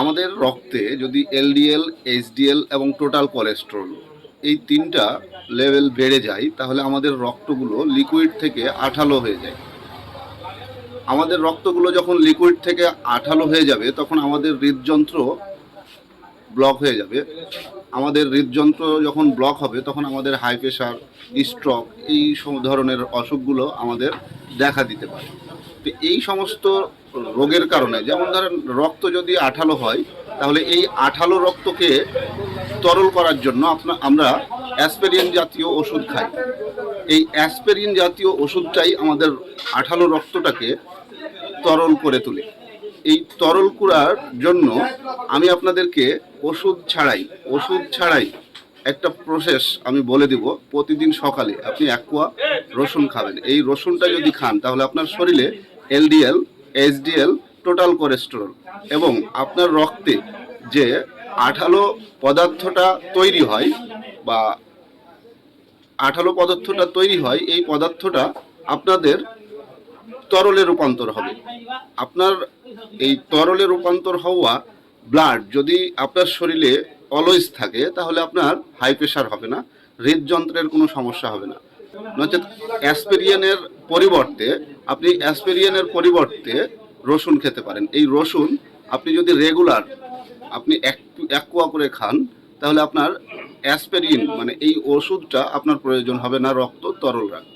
আমাদের রক্তে যদি এলডিএল, এইচডিএল এবং টোটাল কোলেস্ট্রল এই তিনটা লেভেল বেড়ে যায়, তাহলে আমাদের রক্তগুলো লিকুইড থেকে আঠালো হয়ে যায়। আমাদের রক্তগুলো যখন লিকুইড থেকে আঠালো হয়ে যাবে, তখন আমাদের হৃদযন্ত্র ব্লক হয়ে যাবে। আমাদের হৃদযন্ত্র যখন ব্লক হবে, তখন আমাদের হাই প্রেশার স্ট্রোক এই ধরনের অসুখগুলো আমাদের দেখা দিতে পারে। তো এই সমস্ত রোগের কারণে, যেমন ধরেন রক্ত যদি আঠালো হয়, তাহলে এই আঠালো রক্তকে তরল করার জন্য আপনার আমরা অ্যাসপেরিন জাতীয় ওষুধ খাই। এই অ্যাসপেরিন জাতীয় ওষুধটাই আমাদের আঠালো রক্তটাকে তরল করে তোলে। এই তরল করার জন্য আমি আপনাদেরকে ওষুধ ছাড়াই ওষুধ ছাড়াই একটা প্রসেস আমি বলে দিব, প্রতিদিন সকালে আপনি এক কোয়া রসুন খাবেন। এই রসুনটা যদি খান, তাহলে আপনার শরীরে এলডিএল এইচডিএল টোটাল কোলেস্টেরল এবং আপনার রক্তে যে আঠালো পদার্থটা তৈরি হয় বা আঠালো পদার্থটা তৈরি হয়, এই পদার্থটা আপনাদের তরলে রূপান্তর হবে। আপনার এই তরলে রূপান্তর হওয়া ব্লাড যদি আপনার শরীরে অলওয়েজ থাকে, তাহলে আপনার হাই প্রেশার হবে না, হৃদযন্ত্রের কোনো সমস্যা হবে না। নচেত অ্যাসপেরিয়ানের পরিবর্তে, আপনি অ্যাসপেরিয়ানের পরিবর্তে রসুন খেতে পারেন। এই রসুন আপনি যদি রেগুলার আপনি এক এক করে খান, তাহলে আপনার অ্যাসপেরিন মানে এই ওষুধটা আপনার প্রয়োজন হবে না রক্ত তরল রাখবে